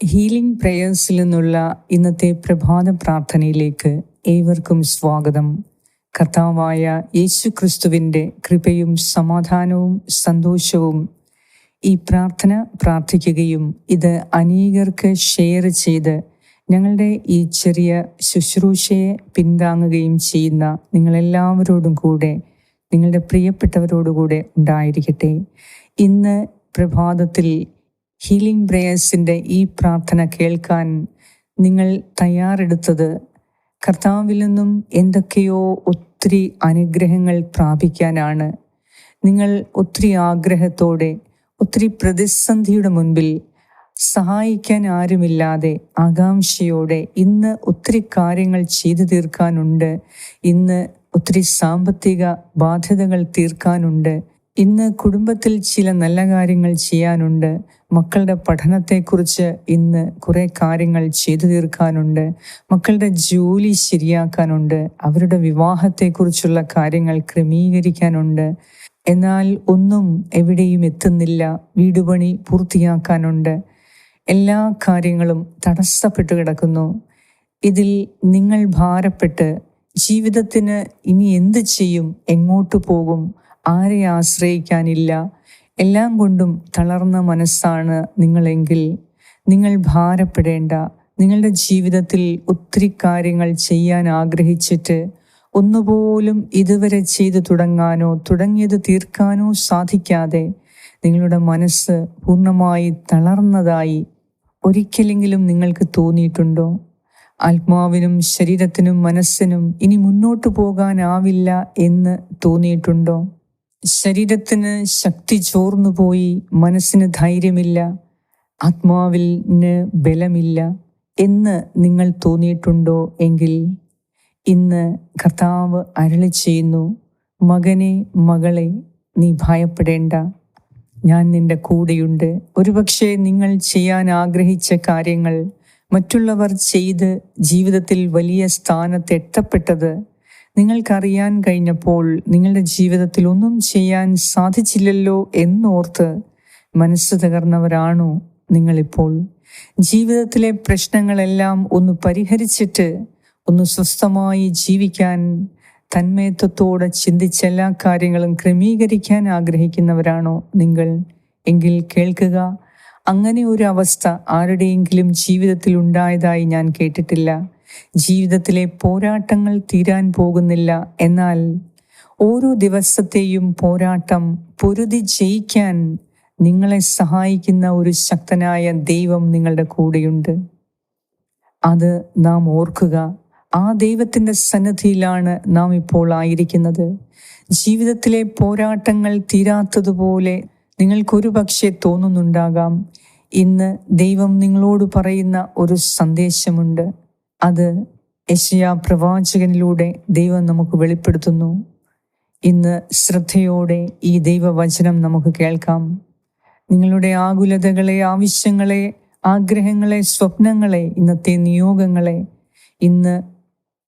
Healing പ്രേയേഴ്സിൽ നിന്നുള്ള ഇന്നത്തെ പ്രഭാത പ്രാർത്ഥനയിലേക്ക് ഏവർക്കും സ്വാഗതം. കർത്താവായ യേശു ക്രിസ്തുവിന്റെ കൃപയും സമാധാനവും സന്തോഷവും ഈ പ്രാർത്ഥന പ്രാർത്ഥിക്കുകയും ഇത് അനേകർക്ക് ഷെയർ ചെയ്ത് ഞങ്ങളുടെ ഈ ചെറിയ ശുശ്രൂഷയെ പിന്താങ്ങുകയും ചെയ്യുന്ന നിങ്ങളെല്ലാവരോടും കൂടെ നിങ്ങളുടെ പ്രിയപ്പെട്ടവരോടുകൂടെ ഉണ്ടായിരിക്കട്ടെ. ഇന്ന് പ്രഭാതത്തിൽ ഹീലിംഗ് പ്രേയേഴ്സിന്റെ ഈ പ്രാർത്ഥന കേൾക്കാൻ നിങ്ങൾ തയ്യാറെടുത്തത് കർത്താവിൽ നിന്നും എന്തൊക്കെയോ ഒത്തിരി അനുഗ്രഹങ്ങൾ പ്രാപിക്കാനാണ്. നിങ്ങൾ ഒത്തിരി ആഗ്രഹത്തോടെ ഒത്തിരി പ്രതിസന്ധിയുടെ മുൻപിൽ സഹായിക്കാൻ ആരുമില്ലാതെ ആകാംക്ഷയോടെ ഇന്ന് ഒത്തിരി കാര്യങ്ങൾ ചെയ്തു തീർക്കാനുണ്ട്. ഇന്ന് ഒത്തിരി സാമ്പത്തിക ബാധ്യതകൾ തീർക്കാനുണ്ട്. ഇന്ന് കുടുംബത്തിൽ ചില നല്ല കാര്യങ്ങൾ ചെയ്യാനുണ്ട്. മക്കളുടെ പഠനത്തെക്കുറിച്ച് ഇന്ന് കുറേ കാര്യങ്ങൾ ചെയ്തു തീർക്കാനുണ്ട്. മക്കളുടെ ജോലി ശരിയാക്കാനുണ്ട്. അവരുടെ വിവാഹത്തെക്കുറിച്ചുള്ള കാര്യങ്ങൾ ക്രമീകരിക്കാനുണ്ട്. എന്നാൽ ഒന്നും എവിടെയും എത്തുന്നില്ല. വീടുപണി പൂർത്തിയാക്കാനുണ്ട്. എല്ലാ കാര്യങ്ങളും തടസ്സപ്പെട്ടു കിടക്കുന്നു. ഇതിൽ നിങ്ങൾ ഭാരപ്പെട്ട് ജീവിതത്തിന് ഇനി എന്ത് ചെയ്യും? എങ്ങോട്ട് പോകും? ആരെ ആശ്രയിക്കാനില്ല. എല്ലാം കൊണ്ടും തളർന്ന മനസ്സാണ് നിങ്ങളെങ്കിൽ. നിങ്ങൾ ഭാരപ്പെടേണ്ട. നിങ്ങളുടെ ജീവിതത്തിൽ ഒത്തിരി കാര്യങ്ങൾ ചെയ്യാൻ ആഗ്രഹിച്ചിട്ട് ഒന്നുപോലും ഇതുവരെ ചെയ്തു തുടങ്ങാനോ തുടങ്ങിയത് തീർക്കാനോ സാധിക്കാതെ നിങ്ങളുടെ മനസ്സ് പൂർണമായി തളർന്നതായി ഒരിക്കലെങ്കിലും നിങ്ങൾക്ക് തോന്നിയിട്ടുണ്ടോ? ആത്മാവിനും ശരീരത്തിനും മനസ്സിനും ഇനി മുന്നോട്ടു പോകാനാവില്ല എന്ന് തോന്നിയിട്ടുണ്ടോ? ശരീരത്തിന് ശക്തി ചോർന്നു പോയി മനസ്സിന് ധൈര്യമില്ല ആത്മാവിന് ബലമില്ല എന്ന് നിങ്ങൾ തോന്നിയിട്ടുണ്ടോ എങ്കിൽ ഇന്ന് കർത്താവ് അരളി ചെയ്യുന്നു മകനെ മകളെ നീ ഭയപ്പെടേണ്ട. ഞാൻ നിന്റെ കൂടെയുണ്ട്. ഒരുപക്ഷെ നിങ്ങൾ ചെയ്യാൻ ആഗ്രഹിച്ച കാര്യങ്ങൾ മറ്റുള്ളവർ ചെയ്ത് ജീവിതത്തിൽ വലിയ സ്ഥാനത്ത് എത്തപ്പെട്ടത് നിങ്ങൾക്കറിയാൻ കഴിഞ്ഞപ്പോൾ നിങ്ങളുടെ ജീവിതത്തിൽ ഒന്നും ചെയ്യാൻ സാധിച്ചില്ലല്ലോ എന്നോർത്ത് മനസ്സ് തകർന്നവരാണോ നിങ്ങളിപ്പോൾ? ജീവിതത്തിലെ പ്രശ്നങ്ങളെല്ലാം ഒന്ന് പരിഹരിച്ചിട്ട് ഒന്ന് സ്വസ്ഥമായി ജീവിക്കാൻ തന്മയത്വത്തോടെ ചിന്തിച്ച എല്ലാ കാര്യങ്ങളും ക്രമീകരിക്കാൻ ആഗ്രഹിക്കുന്നവരാണോ നിങ്ങൾ? എങ്കിൽ കേൾക്കുക. അങ്ങനെ ഒരു അവസ്ഥ ആരുടെയെങ്കിലും ജീവിതത്തിൽ ഉണ്ടായതായി ഞാൻ കേട്ടിട്ടില്ല. ജീവിതത്തിലെ പോരാട്ടങ്ങൾ തീരാൻ പോകുന്നില്ല. എന്നാൽ ഓരോ ദിവസത്തെയും പോരാട്ടം പൊരുതി ജയിക്കാൻ നിങ്ങളെ സഹായിക്കുന്ന ഒരു ശക്തനായ ദൈവം നിങ്ങളുടെ കൂടെയുണ്ട്. അത് നാം ഓർക്കുക ആ ദൈവത്തിന്റെ സന്നദ്ധിയിലാണ് നാം ഇപ്പോൾ ആയിരിക്കുന്നത്. ജീവിതത്തിലെ പോരാട്ടങ്ങൾ തീരാത്തതുപോലെ നിങ്ങൾക്കൊരു പക്ഷേ തോന്നുന്നുണ്ടാകാം. ഇന്ന് ദൈവം നിങ്ങളോട് പറയുന്ന ഒരു സന്ദേശമുണ്ട്. അത് യശയാ പ്രവാചകനിലൂടെ ദൈവം നമുക്ക് വെളിപ്പെടുത്തുന്നു. ഇന്ന് ശ്രദ്ധയോടെ ഈ ദൈവവചനം നമുക്ക് കേൾക്കാം. നിങ്ങളുടെ ആകുലതകളെ ആവശ്യങ്ങളെ ആഗ്രഹങ്ങളെ സ്വപ്നങ്ങളെ ഇന്നത്തെ നിയോഗങ്ങളെ ഇന്ന്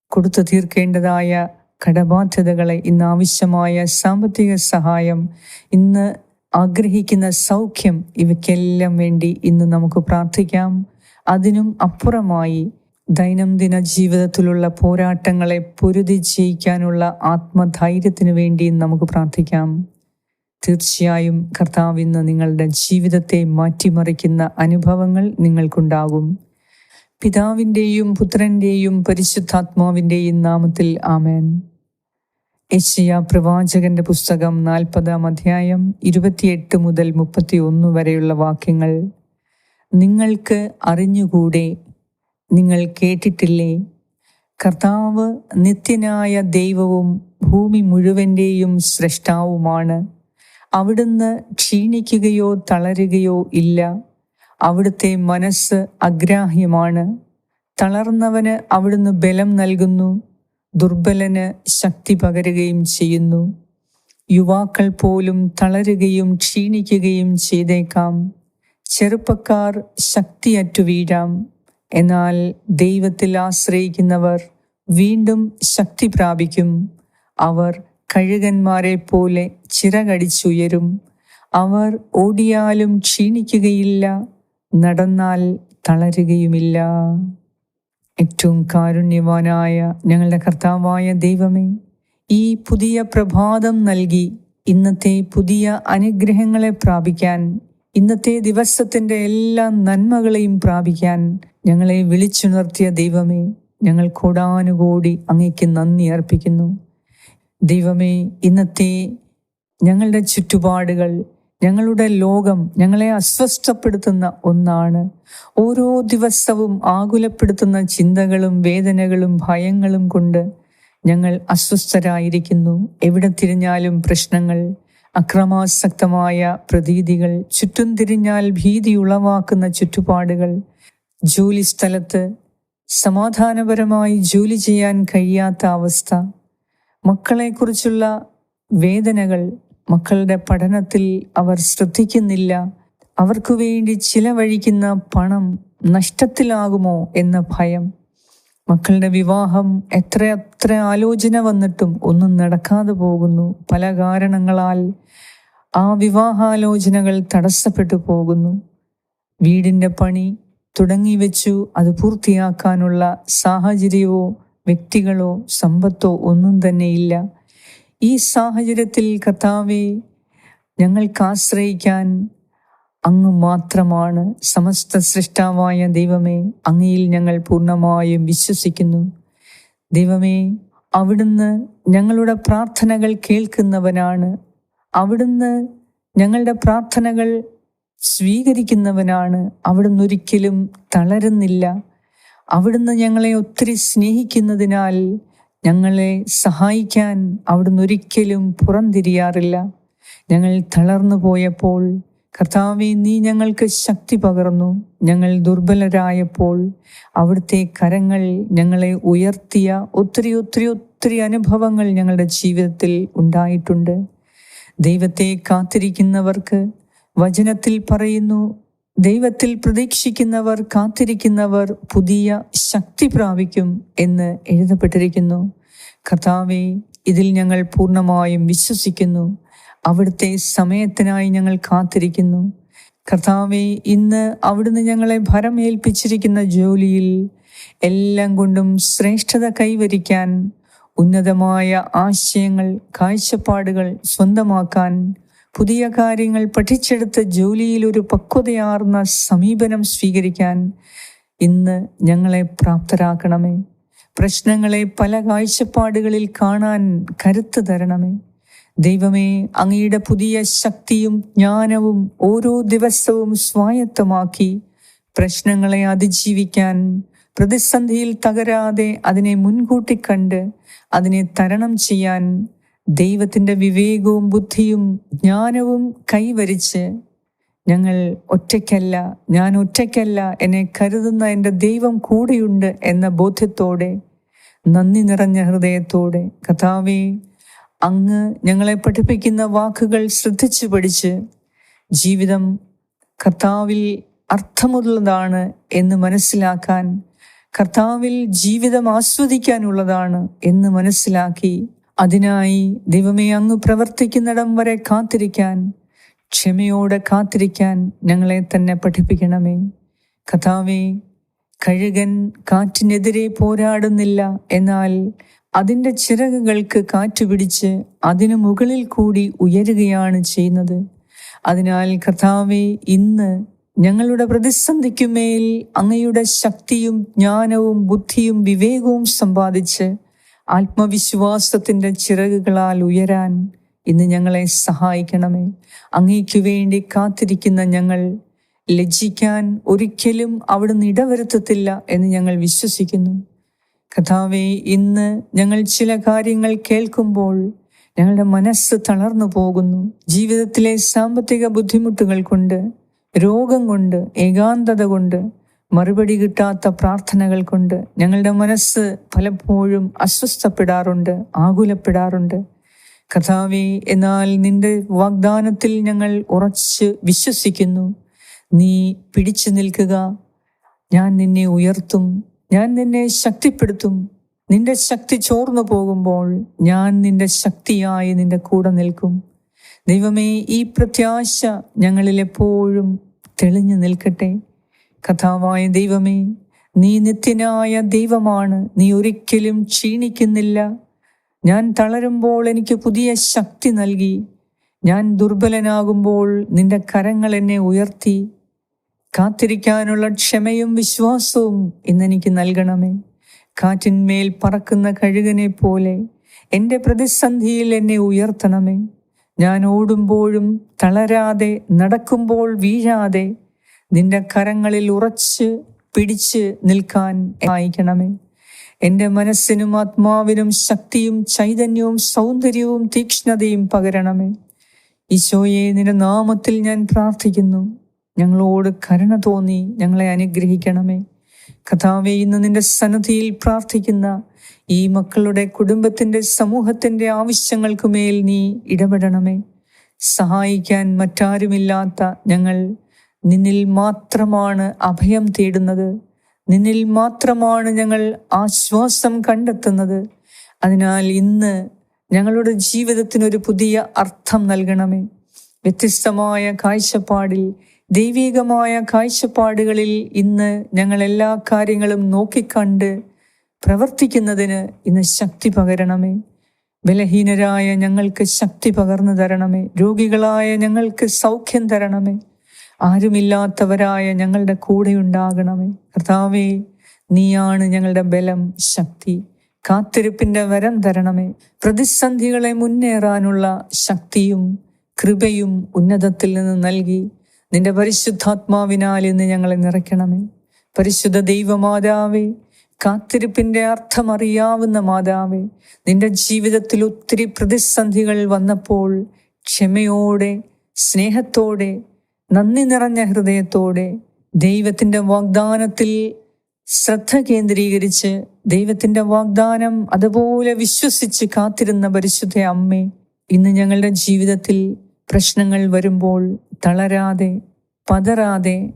കൊടുത്തു തീർക്കേണ്ടതായ കടബാധ്യതകളെ ഇന്ന് ആവശ്യമായ സാമ്പത്തിക സഹായം ഇന്ന് ആഗ്രഹിക്കുന്ന സൗഖ്യം ഇവയ്ക്കെല്ലാം വേണ്ടി ഇന്ന് നമുക്ക് പ്രാർത്ഥിക്കാം. അതിനും അപ്പുറമായി ദൈനംദിന ജീവിതത്തിലുള്ള പോരാട്ടങ്ങളെ പൊരുതി ജയിക്കാനുള്ള ആത്മധൈര്യത്തിനു വേണ്ടി നമുക്ക് പ്രാർത്ഥിക്കാം. തീർച്ചയായും കർത്താവ് ഇന്ന് നിങ്ങളുടെ ജീവിതത്തെ മാറ്റിമറിക്കുന്ന അനുഭവങ്ങൾ നിങ്ങൾക്കുണ്ടാകും. പിതാവിന്റെയും പുത്രന്റെയും പരിശുദ്ധാത്മാവിന്റെയും നാമത്തിൽ ആമേൻ. യശയ പ്രവാചകന്റെ പുസ്തകം നാൽപ്പതാം അധ്യായം ഇരുപത്തിയെട്ട് മുതൽ മുപ്പത്തി ഒന്ന് വരെയുള്ള വാക്യങ്ങൾ. നിങ്ങൾക്ക് അറിഞ്ഞുകൂടെ നിങ്ങൾ കേട്ടിട്ടില്ലേ? കർത്താവ് നിത്യനായ ദൈവവും ഭൂമി മുഴുവന്റെയും സൃഷ്ടാവുമാണ് അവിടുന്ന് ക്ഷീണിക്കുകയോ തളരുകയോ ഇല്ല. അവിടുത്തെ മനസ്സ് അഗ്രാഹ്യമാണ്. തളർന്നവന് അവിടുന്ന് ബലം നൽകുന്നു. ദുർബലന് ശക്തി പകരുകയും ചെയ്യുന്നു. യുവാക്കൾ പോലും തളരുകയും ക്ഷീണിക്കുകയും ചെയ്തേക്കാം. ചെറുപ്പക്കാർ ശക്തിയറ്റു വീഴാം. എന്നാൽ ദൈവത്തിൽ ആശ്രയിക്കുന്നവർ വീണ്ടും ശക്തി പ്രാപിക്കും. അവർ കഴുകന്മാരെ പോലെ ചിറകടിച്ചുയരും. അവർ ഓടിയാലും ക്ഷീണിക്കുകയില്ല നടന്നാൽ തളരുകയുമില്ല. ഏറ്റവും കാരുണ്യവാനായ ഞങ്ങളുടെ കർത്താവായ ദൈവമേ ഈ പുതിയ പ്രഭാതം നൽകി ഇന്നത്തെ പുതിയ അനുഗ്രഹങ്ങളെ പ്രാപിക്കാൻ ഇന്നത്തെ ദിവസത്തിന്റെ എല്ലാ നന്മകളെയും പ്രാപിക്കാൻ ഞങ്ങളെ വിളിച്ചുണർത്തിയ ദൈവമേ ഞങ്ങൾ കോടാനുകോടി അങ്ങയ്ക്ക് നന്ദി അർപ്പിക്കുന്നു. ദൈവമേ ഇന്നത്തെ ഞങ്ങളുടെ ചുറ്റുപാടുകൾ ഞങ്ങളുടെ ലോകം ഞങ്ങളെ അസ്വസ്ഥപ്പെടുത്തുന്ന ഒന്നാണ്. ഓരോ ദിവസവും ആകുലപ്പെടുത്തുന്ന ചിന്തകളും വേദനകളും ഭയങ്ങളും കൊണ്ട് ഞങ്ങൾ അസ്വസ്ഥരായിരിക്കുന്നു. എവിടെ തിരിഞ്ഞാലും പ്രശ്നങ്ങൾ അക്രമാസക്തമായ പ്രതീതികൾ ചുറ്റും തിരിഞ്ഞാൽ ഭീതി ഉളവാക്കുന്ന ചുറ്റുപാടുകൾ ജോലി സ്ഥലത്ത് സമാധാനപരമായി ജോലി ചെയ്യാൻ കഴിയാത്ത അവസ്ഥ മക്കളെക്കുറിച്ചുള്ള വേദനകൾ മക്കളുടെ പഠനത്തിൽ അവർ ശ്രദ്ധിക്കുന്നില്ല അവർക്കു വേണ്ടി ചിലവഴിക്കുന്ന പണം നഷ്ടത്തിലാകുമോ എന്ന ഭയം. മക്കളുടെ വിവാഹം എത്ര എത്ര ആലോചന വന്നിട്ടും ഒന്നും നടക്കാതെ പോകുന്നു. പല കാരണങ്ങളാൽ ആ വിവാഹാലോചനകൾ തടസ്സപ്പെട്ടു പോകുന്നു. വീടിന്റെ പണി തുടങ്ങി വെച്ചു. അത് പൂർത്തിയാക്കാനുള്ള സാഹചര്യമോ വ്യക്തികളോ സമ്പത്തോ ഒന്നും തന്നെയില്ല ഈ സാഹചര്യത്തിൽ കർത്താവെ ഞങ്ങൾക്ക് ആശ്രയിക്കാൻ അങ്ങ് മാത്രമാണ് സമസ്ത സൃഷ്ടാവായ ദൈവമേ അങ്ങയിൽ ഞങ്ങൾ പൂർണമായും വിശ്വസിക്കുന്നു. ദൈവമേ അവിടുന്ന് ഞങ്ങളുടെ പ്രാർത്ഥനകൾ കേൾക്കുന്നവനാണ്. അവിടുന്ന് ഞങ്ങളുടെ പ്രാർത്ഥനകൾ സ്വീകരിക്കുന്നവനാണ്. അവിടുന്ന് ഒരിക്കലും തളരുന്നില്ല. അവിടുന്ന് ഞങ്ങളെ ഒത്തിരി സ്നേഹിക്കുന്നതിനാൽ ഞങ്ങളെ സഹായിക്കാൻ അവിടുന്ന് ഒരിക്കലും പുറംതിരിയാറില്ല. ഞങ്ങൾ തളർന്നു പോയപ്പോൾ കർത്താവെ നീ ഞങ്ങൾക്ക് ശക്തി പകർന്നു. ഞങ്ങൾ ദുർബലരായപ്പോൾ അവിടുത്തെ കരങ്ങൾ ഞങ്ങളെ ഉയർത്തിയ ഒത്തിരി ഒത്തിരി ഒത്തിരി അനുഭവങ്ങൾ ഞങ്ങളുടെ ജീവിതത്തിൽ ഉണ്ടായിട്ടുണ്ട്. ദൈവത്തെ കാത്തിരിക്കുന്നവർക്ക് വചനത്തിൽ പറയുന്നു ദൈവത്തിൽ പ്രതീക്ഷിക്കുന്നവർ കാത്തിരിക്കുന്നവർ പുതിയ ശക്തി പ്രാപിക്കും എന്ന് എഴുതപ്പെട്ടിരിക്കുന്നു. കർത്താവെ ഇതിൽ ഞങ്ങൾ പൂർണമായും വിശ്വസിക്കുന്നു. അവിടുത്തെ സമയത്തിനായി ഞങ്ങൾ കാത്തിരിക്കുന്നു. കർത്താവെ ഇന്ന് അവിടുന്ന് ഞങ്ങളെ ഭരം ഏൽപ്പിച്ചിരിക്കുന്ന ജോലിയിൽ എല്ലാം കൊണ്ടും ശ്രേഷ്ഠത കൈവരിക്കാൻ ഉന്നതമായ ആശയങ്ങൾ കാഴ്ചപ്പാടുകൾ സ്വന്തമാക്കാൻ പുതിയ കാര്യങ്ങൾ പഠിച്ചെടുത്ത് ജോലിയിൽ ഒരു പക്വതയാർന്ന സമീപനം സ്വീകരിക്കാൻ ഇന്ന് ഞങ്ങളെ പ്രാപ്തരാക്കണമേ. പ്രശ്നങ്ങളെ പല കാഴ്ചപ്പാടുകളിൽ കാണാൻ കരുത്ത് തരണമേ. ദൈവമേ അങ്ങയുടെ പുതിയ ശക്തിയും ജ്ഞാനവും ഓരോ ദിവസവും സ്വായത്തമാക്കി പ്രശ്നങ്ങളെ അതിജീവിക്കാൻ പ്രതിസന്ധിയിൽ തകരാതെ അതിനെ മുൻകൂട്ടി കണ്ട് അതിനെ തരണം ചെയ്യാൻ ദൈവത്തിന്റെ വിവേകവും ബുദ്ധിയും ജ്ഞാനവും കൈവരിച്ച് ഞങ്ങൾ ഒറ്റയ്ക്കല്ല ഞാൻ ഒറ്റയ്ക്കല്ല എന്നെ കരുതുന്ന എന്റെ ദൈവം കൂടെയുണ്ട് എന്ന ബോധ്യത്തോടെ നന്ദി നിറഞ്ഞ ഹൃദയത്തോടെ കഥാവേ അങ്ങ് ഞങ്ങളെ പഠിപ്പിക്കുന്ന വാക്കുകൾ ശ്രദ്ധിച്ചു പഠിച്ച് ജീവിതം കർത്താവിൽ അർത്ഥമുള്ളതാണ് എന്ന് മനസ്സിലാക്കാൻ കർത്താവിൽ ജീവിതം ആസ്വദിക്കാനുള്ളതാണ് എന്ന് മനസ്സിലാക്കി അതിനായി ദൈവമേ അങ്ങ് പ്രവർത്തിക്കുന്നിടം വരെ കാത്തിരിക്കാൻ ക്ഷമയോടെ കാത്തിരിക്കാൻ ഞങ്ങളെ തന്നെ പഠിപ്പിക്കണമേ. കഥാവേ കഴുകൻ കാറ്റിനെതിരെ പോരാടുന്നില്ല എന്നാൽ അതിന്റെ ചിറകുകൾക്ക് കാറ്റുപിടിച്ച് അതിനു മുകളിൽ കൂടി ഉയരുകയാണ് ചെയ്യുന്നത്. അതിനാൽ കർത്താവെ ഇന്ന് ഞങ്ങളുടെ പ്രതിസന്ധിക്കുമേൽ അങ്ങയുടെ ശക്തിയും ജ്ഞാനവും ബുദ്ധിയും വിവേകവും സമ്പാദിച്ച് ആത്മവിശ്വാസത്തിന്റെ ചിറകുകളാൽ ഉയരാൻ ഇന്ന് ഞങ്ങളെ സഹായിക്കണമേ. അങ്ങേക്കു വേണ്ടി കാത്തിരിക്കുന്ന ഞങ്ങൾ ലജ്ജിക്കാൻ ഒരിക്കലും അവിടുന്ന് ഇടവരുത്തത്തില്ല എന്ന് ഞങ്ങൾ വിശ്വസിക്കുന്നു. കഥാവെ ഇന്ന് ഞങ്ങൾ ചില കാര്യങ്ങൾ കേൾക്കുമ്പോൾ ഞങ്ങളുടെ മനസ്സ് തളർന്നു പോകുന്നു. ജീവിതത്തിലെ സാമ്പത്തിക ബുദ്ധിമുട്ടുകൾ കൊണ്ട് രോഗം കൊണ്ട് ഏകാന്തത കൊണ്ട് മറുപടി കിട്ടാത്ത പ്രാർത്ഥനകൾ കൊണ്ട് ഞങ്ങളുടെ മനസ്സ് പലപ്പോഴും അസ്വസ്ഥപ്പെടാറുണ്ട് ആകുലപ്പെടാറുണ്ട്. കഥാവി എന്നാൽ നിന്റെ വാഗ്ദാനത്തിൽ ഞങ്ങൾ ഉറച്ച് വിശ്വസിക്കുന്നു. നീ പിടിച്ചു നിൽക്കുക. ഞാൻ നിന്നെ ഉയർത്തും. ഞാൻ നിന്നെ ശക്തിപ്പെടുത്തും. നിന്റെ ശക്തി ചോർന്നു പോകുമ്പോൾ ഞാൻ നിന്റെ ശക്തിയായി നിന്റെ കൂടെ നിൽക്കും. ദൈവമേ ഈ പ്രത്യാശ ഞങ്ങളിൽ എപ്പോഴും തെളിഞ്ഞു നിൽക്കട്ടെ. കഥാവായ ദൈവമേ നീ നിത്യനായ ദൈവമാണ്. നീ ഒരിക്കലും ക്ഷീണിക്കുന്നില്ല. ഞാൻ തളരുമ്പോൾ എനിക്ക് പുതിയ ശക്തി നൽകി. ഞാൻ ദുർബലനാകുമ്പോൾ നിന്റെ കരങ്ങൾ എന്നെ ഉയർത്തി. കാത്തിരിക്കാനുള്ള ക്ഷമയും വിശ്വാസവും ഇന്നെനിക്ക് നൽകണമേ. കാറ്റിന്മേൽ പറക്കുന്ന കഴുകനെ പോലെ എന്റെ പ്രതിസന്ധിയിൽ എന്നെ ഉയർത്തണമേ. ഞാൻ ഓടുമ്പോഴും തളരാതെ നടക്കുമ്പോൾ വീഴാതെ നിന്റെ കരങ്ങളിൽ ഉറച്ച് പിടിച്ച് നിൽക്കാൻ സഹായിക്കണമേ. എന്റെ മനസ്സിനും ആത്മാവിനും ശക്തിയും ചൈതന്യവും സൗന്ദര്യവും തീക്ഷ്ണതയും പകരണമേ. ഈശോയെ നിന്റെ നാമത്തിൽ ഞാൻ പ്രാർത്ഥിക്കുന്നു. ഞങ്ങളോട് കരുണ തോന്നി ഞങ്ങളെ അനുഗ്രഹിക്കണമേ. കഥാവെ ഇന്ന് നിന്റെ സന്നദ്ധിയിൽ പ്രാർത്ഥിക്കുന്ന ഈ മക്കളുടെ കുടുംബത്തിന്റെ സമൂഹത്തിന്റെ ആവശ്യങ്ങൾക്ക് മേൽ നീ ഇടപെടണമേ. സഹായിക്കാൻ മറ്റാരുമില്ലാത്ത ഞങ്ങൾ നിന്നിൽ മാത്രമാണ് അഭയം തേടുന്നത്. നിന്നിൽ മാത്രമാണ് ഞങ്ങൾ ആശ്വാസം കണ്ടെത്തുന്നത്. അതിനാൽ ഇന്ന് ഞങ്ങളുടെ ജീവിതത്തിനൊരു പുതിയ അർത്ഥം നൽകണമേ. വ്യത്യസ്തമായ കാഴ്ചപ്പാടിൽ ദൈവികമായ കാഴ്ചപ്പാടുകളിൽ ഇന്ന് ഞങ്ങൾ എല്ലാ കാര്യങ്ങളും നോക്കിക്കണ്ട് പ്രവർത്തിക്കുന്നതിന് ഇന്ന് ശക്തി പകരണമേ. ബലഹീനരായ ഞങ്ങൾക്ക് ശക്തി പകർന്നു തരണമേ. രോഗികളായ ഞങ്ങൾക്ക് സൗഖ്യം തരണമേ. ആരുമില്ലാത്തവരായ ഞങ്ങളുടെ കൂടെ ഉണ്ടാകണമേ. കർത്താവേ നീയാണ് ഞങ്ങളുടെ ബലം ശക്തി. കാത്തിരിപ്പിന്റെ വരം തരണമേ. പ്രതിസന്ധികളെ മുന്നേറാനുള്ള ശക്തിയും കൃപയും ഉന്നതത്തിൽ നിന്ന് നൽകി നിന്റെ പരിശുദ്ധാത്മാവിനാൽ ഇന്ന് ഞങ്ങളെ നിറയ്ക്കണമേ. പരിശുദ്ധ ദൈവമാതാവേ കാത്തിരിപ്പിന്റെ അർത്ഥമറിയാവുന്ന മാതാവേ നിന്റെ ജീവിതത്തിൽ ഒത്തിരി പ്രതിസന്ധികൾ വന്നപ്പോൾ ക്ഷമയോടെ സ്നേഹത്തോടെ നന്ദി നിറഞ്ഞ ഹൃദയത്തോടെ ദൈവത്തിന്റെ വാഗ്ദാനത്തിൽ ശ്രദ്ധ കേന്ദ്രീകരിച്ച് ദൈവത്തിന്റെ വാഗ്ദാനം അതുപോലെ വിശ്വസിച്ച് കാത്തിരുന്ന പരിശുദ്ധ അമ്മേ ഇന്ന് ഞങ്ങളുടെ ജീവിതത്തിൽ പ്രശ്നങ്ങൾ വരുമ്പോൾ തളരാതെ പതറാതെ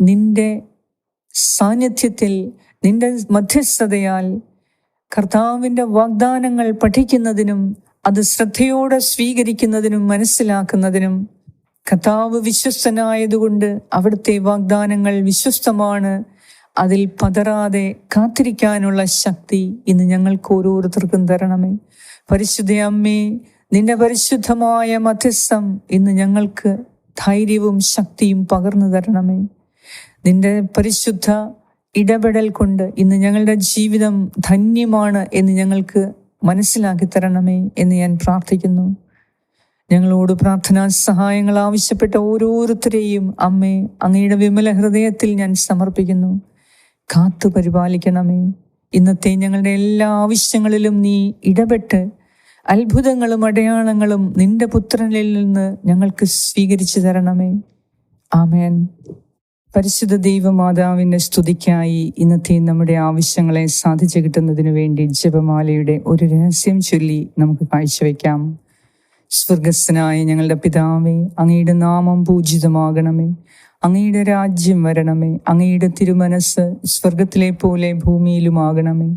നിന്റെ സാന്നിധ്യത്തിൽ നിന്റെ മധ്യസ്ഥതയാൽ കർത്താവിന്റെ വാഗ്ദാനങ്ങൾ പഠിക്കുന്നതിനും അത് ശ്രദ്ധയോടെ സ്വീകരിക്കുന്നതിനും മനസ്സിലാക്കുന്നതിനും കർത്താവ് വിശ്വസ്തനായതുകൊണ്ട് അവിടുത്തെ വാഗ്ദാനങ്ങൾ വിശ്വസ്തമാണ്. അതിൽ പതറാതെ കാത്തിരിക്കാനുള്ള ശക്തി ഇന്ന് ഞങ്ങൾക്ക് ഓരോരുത്തർക്കും തരണമേ. പരിശുദ്ധ അമ്മേ നിന്റെ പരിശുദ്ധമായ മധ്യസ്ഥം ഇന്ന് ഞങ്ങൾക്ക് ധൈര്യവും ശക്തിയും പകർന്നു തരണമേ. നിന്റെ പരിശുദ്ധ ഇടപെടൽ കൊണ്ട് ഇന്ന് ഞങ്ങളുടെ ജീവിതം ധന്യമാണ് എന്ന് ഞങ്ങൾക്ക് മനസ്സിലാക്കി തരണമേ എന്ന് ഞാൻ പ്രാർത്ഥിക്കുന്നു. ഞങ്ങളോട് പ്രാർത്ഥനാ സഹായങ്ങൾ ആവശ്യപ്പെട്ട ഓരോരുത്തരെയും അമ്മേ അങ്ങയുടെ വിമല ഹൃദയത്തിൽ ഞാൻ സമർപ്പിക്കുന്നു. കാത്തു പരിപാലിക്കണമേ. ഇന്നത്തെ ഞങ്ങളുടെ എല്ലാ ആവശ്യങ്ങളിലും നീ ഇടപെട്ട് അത്ഭുതങ്ങളും അടയാളങ്ങളും നിന്റെ പുത്രനിൽ നിന്ന് ഞങ്ങൾക്ക് സ്വീകരിച്ചു തരണമേ. ആമേൻ. പരിശുദ്ധ ദൈവമാതാവിന്റെ സ്തുതിക്കായി ഇന്നത്തെ നമ്മുടെ ആവശ്യങ്ങളെ സാധിച്ചു കിട്ടുന്നതിനു വേണ്ടി ജപമാലയുടെ ഒരു രഹസ്യം ചൊല്ലി നമുക്ക് കാഴ്ചവെക്കാം. സ്വർഗസ്സനായ ഞങ്ങളുടെ പിതാവേ അങ്ങയുടെ നാമം പൂജിതമാകണമേ. അങ്ങയുടെ രാജ്യം വരണമേ. അങ്ങയുടെ തിരുമനസ് സ്വർഗത്തിലെ പോലെ ഭൂമിയിലുമാകണമേ.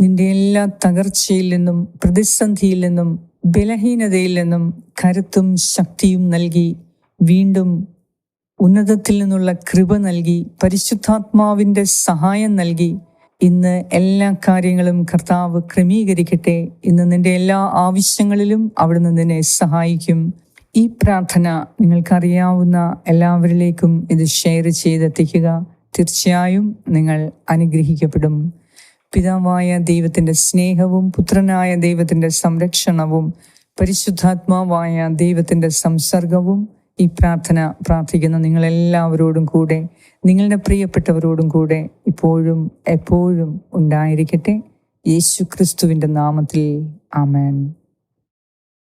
നിന്റെ എല്ലാ തകർച്ചയിൽ നിന്നും പ്രതിസന്ധിയിൽ നിന്നും ബലഹീനതയിൽ നിന്നും കരുത്തും ശക്തിയും നൽകി വീണ്ടും ഉന്നതത്തിൽ നിന്നുള്ള കൃപ നൽകി പരിശുദ്ധാത്മാവിന്റെ സഹായം നൽകി. ഇന്ന് എല്ലാ കാര്യങ്ങളും കർത്താവ് ക്രമീകരിക്കട്ടെ. ഇന്ന് നിന്റെ എല്ലാ ആവശ്യങ്ങളിലും അവിടുന്ന് നിന്നെ സഹായിക്കും. ഈ പ്രാർത്ഥന നിങ്ങൾക്കറിയാവുന്ന എല്ലാവരിലേക്കും ഇത് ഷെയർ ചെയ്തെത്തിക്കുക. തീർച്ചയായും നിങ്ങൾ അനുഗ്രഹിക്കപ്പെടും. പിതാവായ ദൈവത്തിന്റെ സ്നേഹവും പുത്രനായ ദൈവത്തിന്റെ സംരക്ഷണവും പരിശുദ്ധാത്മാവായ ദൈവത്തിന്റെ സംസർഗവും ഈ പ്രാർത്ഥന പ്രാർത്ഥിക്കുന്ന. നിങ്ങളെല്ലാവരോടും കൂടെ നിങ്ങളുടെ പ്രിയപ്പെട്ടവരോടും കൂടെ ഇപ്പോഴും എപ്പോഴും ഉണ്ടായിരിക്കട്ടെ. യേശു ക്രിസ്തുവിന്റെ നാമത്തിൽ. ആമേൻ.